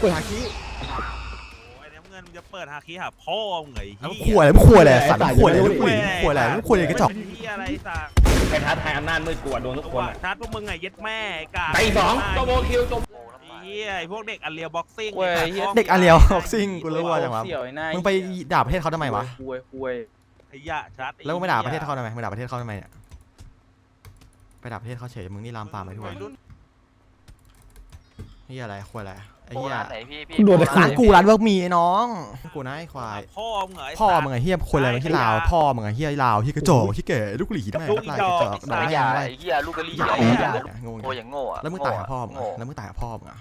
เปิดหาคีโอ้ยน้ำเงินมึงจะเปิดฮาคิหาพ่อมึงไงแล้วเหี้ขวยอะไรไม่ขวยอะไรสัตว์ขวยอะไรไม่ขวยขวยอะไรไม่ขวยอะไรกระจอกเป็นเหี้ยอะไรสัตว์ใครท้าทายอำนาจมืดกลัวโดนทุกตัควนอะชาร์จพวกมึงไงเย็ดแม่ไอ้กาไปสองโจโบคิวโจไอ้เหี้ยไอ้พวกเด็กอันเลียวบ็อกซิ่งเว้ยเหี้ย เด็กอาเรียวบ็อกซิ่งกูรู้ว่าจังหวะเสี่ยวไอ้นายมึงไปด่าประเทศเขาทำไมวะคุยคุยไอ้ยะชัดแล้วมึงไม่ด่าประเทศเขาทำไมมึงด่าประเทศเขาทำไมเนี่ยไปด่าประเทศเขาเฉยมึงนี่ลามปามไปทั่ววัยรุ่นเฮียอะไรขวยอะไร ไอ้โบเฮียร้านไหนพี่พี่โดนร้านกูร้านเวิร์กมีไอ้น้อง กูนะไอ้ควาย พ่อมึงเหรอไพ่อมึงไอ้เฮียควายอะไรมาที่ลาวพ่อมึงไอ้เฮียลาวเฮียกระจอกเฮียแก่ลูกหลีทำไมกระต่ายกระจอกดอกไอ้ไม้ยาอะไรไอ้เหี้ยลูกกะลี่อย่าไอ้ไอ้เหี้เหี้ยยงงโบอย่างโง่อะแล้วมึงตายหาพ่อมึงโง่อะแล้วมึงตายหาพ่อมึงอะ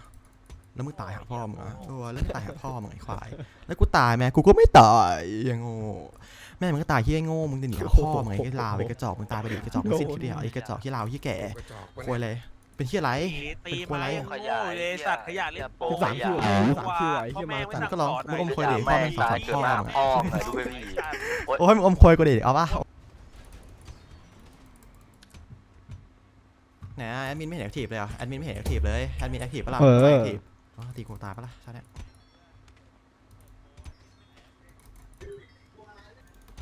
แล้วมึงตายหาพ่อมึงอะเออแล้วมึงตายหาพ่อมึงไอ้ควาย แล้วกูตายแม่กูก็ไม่ตายยังโง่แม่มึงก็ตายที่ไอ้โง่มึงจะหนีหาพ่อมึงไอ้ลาวไอ้กระจอกมึงตายไปดิกระจอกมึงสิ้นคิดเดียวไอ้กระจอกที่ลาวที่แก่ควายเลย เป็นเที่อะไรตีไม้โง่เลยสัตว์ขยะเล่นโปสามคิวสามคิวไอ้เหี้ยมาพ่อแม่ก็ลองมึงอมควยดิพ่อแม่งสอนตายเดพ่อมาพ่อมึงดูไปพี่โอ้ยมึงอมควยกูดิเอาปะไหนอะแอดมินไม่เห็นแอคทีฟเลยเหรอแอดมินไม่เห็นแอคทีฟเลยแอดมินแอคทีฟปะล่ะเออไม่แอคทีฟอ๋อตีกูตายปะล่ะใช่เนี่ย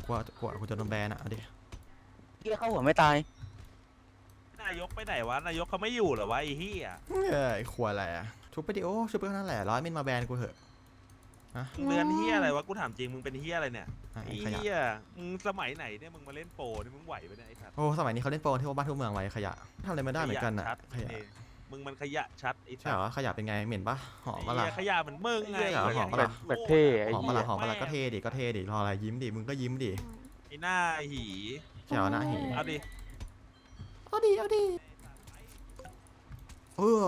กลัวกลัวกูจะโดนแบนอะเอาดิเกี้ยเข้าหัวไม่ตาย นายกไปไหนวะ นายกเขาไม่อยู่เหรอวะไอ้เหี้ยเอ้ยขวดอะไรอะชุบไปดิโอชุบไปเท่านั้นแหละร้อยมินมาแบนกูเถอะฮะมึงเดือนเหี้ยอะไรวะกูถามจริงมึงเป็นเหี้ยอะไรเนี่ยอะไอ้ไอ้ขยะเหี้ยมึงสมัยไหนเนี่ยมึงมาเล่นโปรนี่มึงไหวปะเนี่ยไอ้สัตว์โอ้สมัยนี้เขาเล่นโปรที่ว่าบ้านทั่วเมืองไว้ขยะทำอะไรไม่ได้เหมือนกันอะชัดขยะเองมึงมันขยะชัดไอ้ใช่เหรอขยะเป็นไงเหม็นปะหอมไอ้ปะล่ะเหี้ยขยะเหมือนมึงไงใช่เหรอหอมปะล่ะแบบเท่ไอ้หอมเหี้ปะยล่ะหอมปะล่ะก็เท่ดิก็เท่ดิรออะไรยิ้มดิมึงก็ยิ้มดิไอ้หน้าหีใช่เหรอหน้าหีเอาดิ เอาดิเอาดิเออ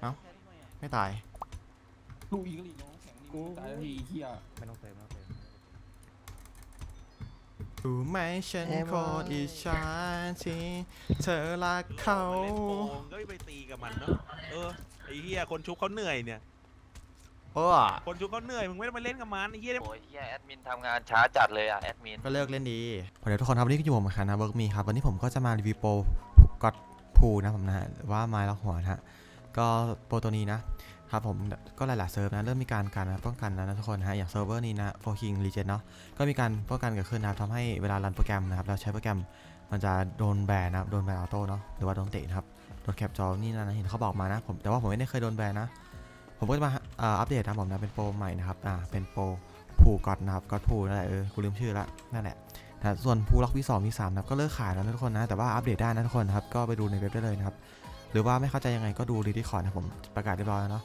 เอ้าไม่ตาย ลูกอีกลีน้องแข็งนี่ตายแล้วทีเฮียไม่ต้องเติมไม่ต้องเติมรู้ไหมฉันโคตรอิจฉาที่เธอรักเขาเล่นโปรมึงก็ไม่ไปตีกับมันเนาะเออไอ้เหี้ยคนชุบเขาเหนื่อยเนี่ยเออคนชุบเขาเหนื่อยมึงไม่ได้มาเล่นกับมันไอ้เหี้ยโอ้ยเหี้ยแอดมินทำงานช้าจัดเลยอะแอดมิน ก็เลิกเล่นดีเดี๋ยวทุกคนครับวันนี้ก็อยู่ผมเหมือนกันนะเบิร์กมีครับวันนี้ผมก็จะมารีวิวโปรก็อดพูนะผมนะฮะหรือว่าไม้ล็อกหัวนะฮะก็โปรตัวนี้นะครับผมก็หลายๆเซิร์ฟนะเริ่มมีการการนะป้องกันแล้วนะทุกคนนะฮะอย่างเซิร์ฟเวอร์นี้นะโฟคิงรีเจนเนาะก็มีการป้องกันเกิดขึ้นนะครับทำให้เวลารันโปรแกรมนะครับเราใช้โปรแกรมมันจะโดนแบนนะครับโดนแบนออโต้เนาะหรือว่าโดนเตะนะครับโดนแคปจอนี่นะเห็นเขาบอกมานะผมแต่ว่าผมไม่ได้เคยโดนแบนนะ ผมก็จะมาอัปเดตนะผมนะเป็นโปรใหม่นะครับอ่าเป็นโปรผูกอดนะครับก็ผูนั่นแหละเออกูลืมชื่อละนั่นแหละนะส่วนผูล็อกวีสองวีสามนะก็เลิกขายแล้วนะทุกคนนะแต่ว่าอัปเดตได้นะทุกคนนะครับก็ไปดูในเว็บได้เลยนะครับหรือว่าไม่เข้าใจยังไงก็ดูดีที่คอร์ดนะผมประกาศเรียบร้อยแล้วเนาะ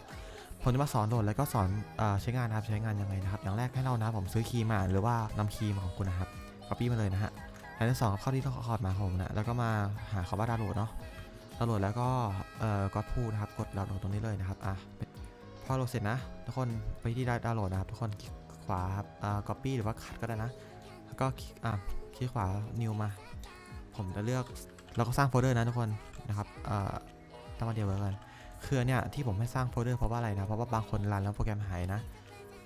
ผมจะมาสอนโหลดแล้วก็สอนอใช้งานนะครับใช้งานยังไงนะครับอย่างแรกให้เรานะผมซื้อคีย์มาหรือว่านำคีย์มาของคุณนะครับ copy มาเลยนะฮะอันที่สองเข้าที่คอร์ดมาของผมนะแล้วก็มาหาคำว่าดาวน์โหลดเนาะดาวน์โหลดแล้วก็เอ่อก็พูนะครับกดดาวน์โหลดตรงนี้เลยนะครับอะ พอโหลดเสร็จนะ ทุกคนไปที่ดาวน์โหลดนะครับ ทุกคนคลิกขวาครับอ่า copy หรือว่าคัดก็ได้นะ แล้วก็คลิกอ่าคลิกขวา new มา ผมจะเลือกแล้วก็สร้างโฟลเดอร์นะทุกคนนะครับอ่าตั้งมาเดียวกันคือเนี่ยที่ผมให้สร้างโฟลเดอร์เพราะว่าอะไรนะ เพราะว่าบางคนรันแล้วโปรแกรมหายนะ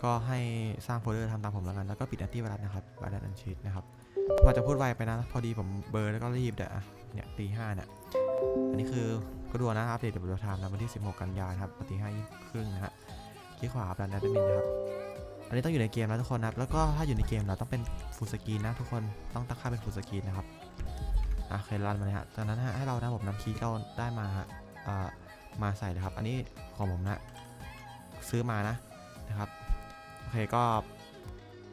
ก็ให้สร้างโฟลเดอร์ทำตามผมแล้วกัน แล้วก็ปิดอันที่ไวรัสนะครับไวรัสอันชีตนะครับผมอาจจะพูดไวไปนะ พอดีผมเบอร์แล้วก็รีบเดี๋ยวอะเนี่ยตีห้าเนี่ยอันนี้คือ ก็ดูนะอัปเดตเดบิวต์ไทม์นะวันที่ 16 กันยายนครับตีห้าครึ่งนะฮะคลิกขวาดันดันมินนะครับอันนี้ต้องอยู่ในเกมนะทุกคนนะแล้วก็ถ้าอยู่ในเกมเราต้องเป็นฟูลสกรีนนะทุกคนต้องตั้งค่าเป็นฟูลสกรีนนะครับอะเคยรันมาเลยฮะจากนั้นฮะให้เรานะผมนำคีย์เราได้มาฮะอ่ามาใส่นะครับ อันนี้ของผมนะซื้อมานะนะครับโอเคก็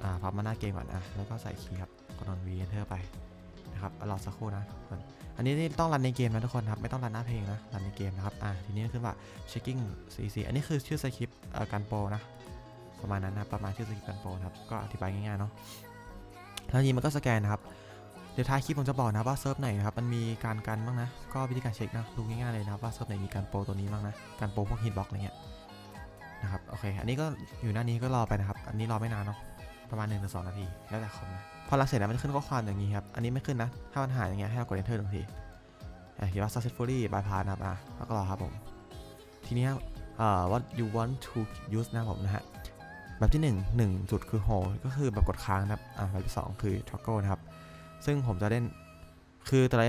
อ่าพับมาหน้าเกมก่อนอะแล้วก็ใส่คีย์ครับกดนอนวีเอนเตอร์ไป นะครับรอสักครู่นะอันนี้นี่ต้องรันในเกมนะทุกคนครับไม่ต้องรันหน้าเพลงนะรันในเกมนะครับอ่าทีนี้ขึ้นว่า checking cc อันนี้คือชื่อสคริปต์การโปรนะประมาณนั้นนะประมาณชื่อสคริปต์การโปรครับก็อธิบายง่ายๆเนาะแล้วทีนี้มันก็สแกนนะครับเดี๋ยวท้ายคลิปผมจะบอกนะว่าเซิร์ฟไหนนะครับมันมีการกันบ้างนะก็วิธีการเช็คนะดูง่ายๆเลยนะว่าเซิร์ฟไหนมีการโปรตัวนี้บ้างนะการโปรพวกฮิตบ็อกอะไรเงี้ยนะครับโอเคอันนี้ก็อยู่หน้านี้ก็รอไปนะครับอันนี้รอไม่นานเนาะประมาณ1นถึงสนาทีแล้วแต่คอมนะ อรันเสร็จแล้วมันจะขึ้นข้อความอย่างนี้ครับ อันนี้ไม่ขึ้นนะ ถ้ามันหายอย่างเงี้ยให้เรากด enter หนึ่งทีเอ่อเขียนว่า successfully bypass นะครับอะแล้วก็รอครับผม ทีนี้เอ่อ what you want to use นะผมนะฮะ แบบที่1 1จุดคือ hold ก็คือแบบกดค้างนะครับ อ่าแบบที่2คือ toggle นะครับ ซึ่งผมจะเล่น คือแต่ละ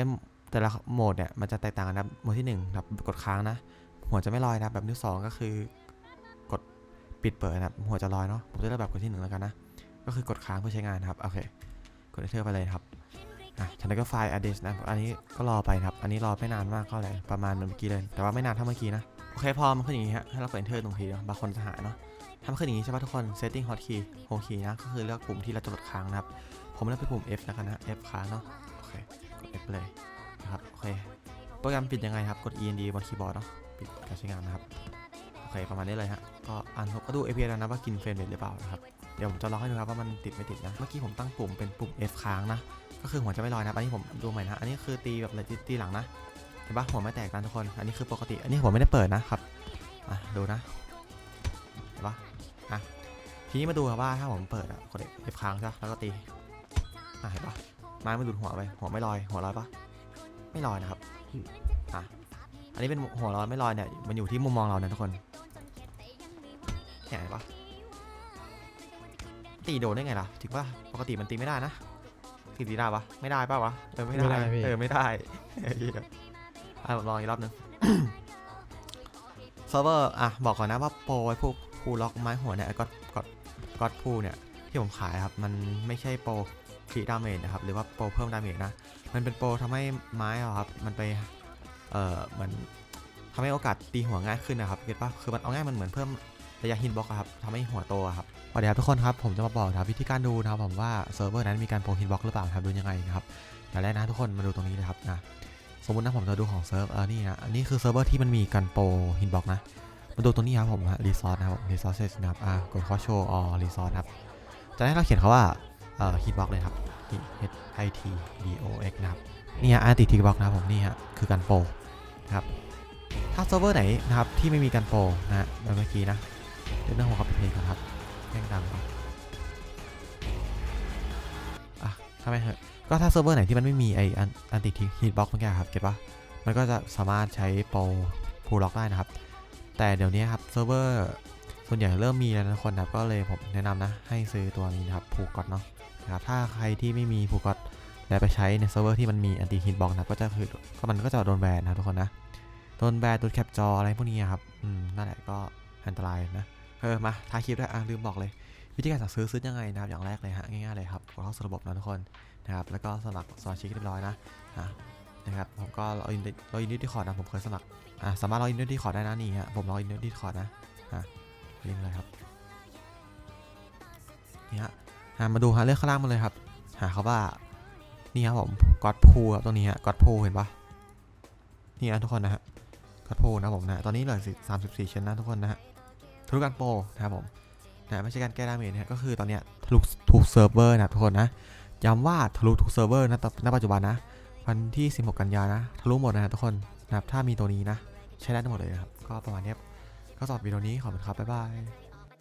แต่ละโหมดเนี่ยมันจะแตกต่างกันนะโหมดที่1ครับกดค้างนะ หัวจะไม่ลอยนะ แบบนิ้วสองก็คือกดปิดเปิดนะหัวจะลอยเนาะ ผมจะเลือกแบบกดที่หนึ่งแล้วกันนะ ก็คือกดค้างเพื่อใช้งานนะครับ โอเค กด enter ไปเลยครับอะจากนั้นก็ไฟล์ address นะ อันนี้ก็รอไปครับ อันนี้รอไม่นานมากก็เลยประมาณเหมือนเมื่อกี้เลย แต่ว่าไม่นานเท่าเมื่อกี้นะ โอเคพอมันขึ้นอย่างนี้ฮะ ให้เรากด enter ตรงทีเดียวบางคนจะหาเนาะถ้ามันขึ้นอย่างนี้ใช่ป่ะทุกคน setting hotkey home key นะ ก็คือเลือกปุ่มที่เราจะกดค้างนะครับ ผมเลือกเป็นปุ่ม F แล้วกันนะ F ค้างเนาะ โอเคกด F เลยนะครับ โอเค โปรแกรมปิดยังไงครับ กด END บนคีย์บอร์ดเนาะ ปิดการใช้งานนะครับ โอเค ประมาณนี้เลยฮะ ก็อ่านก็ดู API แล้วนะว่ากินเฟรมเรทหรือเปล่านะครับ เดี๋ยวผมจะลองให้ดูครับว่ามันติดไม่ติดนะ เมื่อกี้ผมตั้งปุ่มเป็นปุ่ม F ค้างนะ ก็คือหัวจะไม่ลอยนะ อันนี้ผมดูใหม่นะ อันนี้คือตีแบบเลยตีตีหลังนะ เห็นปะหัวไม่แตกนะทุกคน อันนี้คือปกติ อันนี้ผมไม่ได้เปิดนะครับ อะดูนะ เห็นปะอะ ทีนี้มาดูครับว่าถ้าผมเปิดอะกด F ค้างใช่ปะแล้วก็ตี อะเห็นปะไม้ไม่ดูดหัวไป หัวไม่ลอย หัวลอยปะไม่ลอยนะครับ อะ อันนี้เป็นหัวลอยไม่ลอยเนี่ย มันอยู่ที่มุมมองเรานะทุกคนเนี่ยเห็นปะ ตีโดนได้ไงล่ะถึงว่าปกติมันตีไม่ได้นะตีตีได้ปะไม่ได้ปะวะเออไม่ได้ไม่ได้พี่ เออไม่ได้ไอ้เหี้ยอะผมลองอีกรอบนึง เซิร์ฟเวอร์อะบอกก่อนนะว่าโปรไอ้พวกพูล็อกไม้หัวเนี่ยก็ก็ก็พูเนี่ยที่ผมขายครับมันไม่ใช่โปรครีดาเมจนะครับหรือว่าโปรเพิ่มดาเมจนะ มันเป็นโปรทำให้ไม้อะครับมันไปเอ่อเหมือนทำให้โอกาสตีหัวง่ายขึ้นนะครับเก็ตปะคือมันเอาง่ายมันเหมือนเพิ่ม ระยะฮิตบล็อกครับทำให้หัวโตครับสวัสดีครับทุกคนครับผมจะมาบอกนะครับวิธีการดูนะครับผมว่าเซิร์ฟเวอร์นั้นมีการโปรฮิตบล็อกหรือเปล่าครับดูยังไงนะครับอย่างแรกนะทุกคนมาดูตรงนี้เลยครับนะสมมตินะผมจะดูของเซิร์ฟเออนี่นะอันนี้คือเซิร์ฟเวอร์ที่มันมีการโปรฮิตบล็อกนะมาดูตรงนี้ครับผมฮะรีซอสนะครับรีซอสเซสนะครับอ่ากดข้อโชว์ออรีซอสครับจากนั้เราเขียนคาว่าเอ่อฮิตบล็อกเลยครับ H I T B O X นะครับนี่ฮะอาร์ติทิกบล็อกนะครับผมนี่ฮะคือการโปรนะครับถ้าเซิร์ฟเวอร์ไหนนะครับที่ไม่มีการโปรนะเมื่อกี้นะ เดี๋ยวเรื่งของ copy paste ก่อนครับแม่งดังปะอะทำไมเหอะก็ถ้าเซิร์ฟเวอร์ไหนที่มันไม่มีไออันอันติทิฮิตบ็อกเมื่อกี้ครับ เก็ตปะมันก็จะสามารถใช้โปรพูล็อกได้นะครับ แต่เดี๋ยวนี้ครับเซิร์ฟเวอร์ส่วนใหญ่เริ่มมีแล้วนะทุกคนนะครับ ก็เลยผมแนะนำนะ ให้ซื้อตัวนี้นะครับผูกกอดเนาะนะครับถ้าใครที่ไม่มีผูกกอดแล้วไปใช้ในเซิร์ฟเวอร์ที่มันมีอันติฮิตบ็อกนะก็จะคือก็มันก็จะโดนแบนนะทุกคนนะ โดนแบนโดนแคปจออะไรพวกนี้ครับ อืม นั่นแหละก็อันตรายนะ ออมาท้ายคลิปด้วยอะลืมบอกเลย วิธีการสั่งซื้อซื้อยังไงนะครับอย่างแรกเลยฮะง่ายๆเลยครับกดเข้าสู่ระบบนะทุกคนนะครับแล้วก็สมัครสมาชิกเรียบร้อยนะอะนะครับผมก็ลออินล็ออินที่คอร์ดนะผมเคยสมัครอะสามารถลออินที่คอร์ดได้นะนี่ฮะผมลออินที่คอร์ดนะอะลิงก์เลยครับนี่ฮะอะมาดูฮะเลือกข้างล่างมาเลยครับ หาเขาว่านี่ครับผมกอดพูครับตรงนี้ฮะกอดพูเห็นปะนี่นะทุกคนนะฮะกอดพูนะผมนะตอนนี้เหลือสามสิบสี่ชั้นนะทุกคนนะฮะ ทะลุการโปรนะครับผมนะไม่ใช่การแก้ดาเมจนะฮะก็คือตอนเนี้ยทะลุถูกเซิร์ฟเวอร์นะทุกคนนะย้ำว่าทะลุถูกเซิร์ฟเวอร์นะตณปัจจุบันนะวันที่ 16 กันยานะทะลุหมดนะทุกคนนะครับถ้ามีตัวนี้นะ ใช้ได้ทั้งหมดเลยนะครับ ก็ประมาณนี้ก็สอบวิดีโอนี้ขอบคุณครับบ๊ายบาย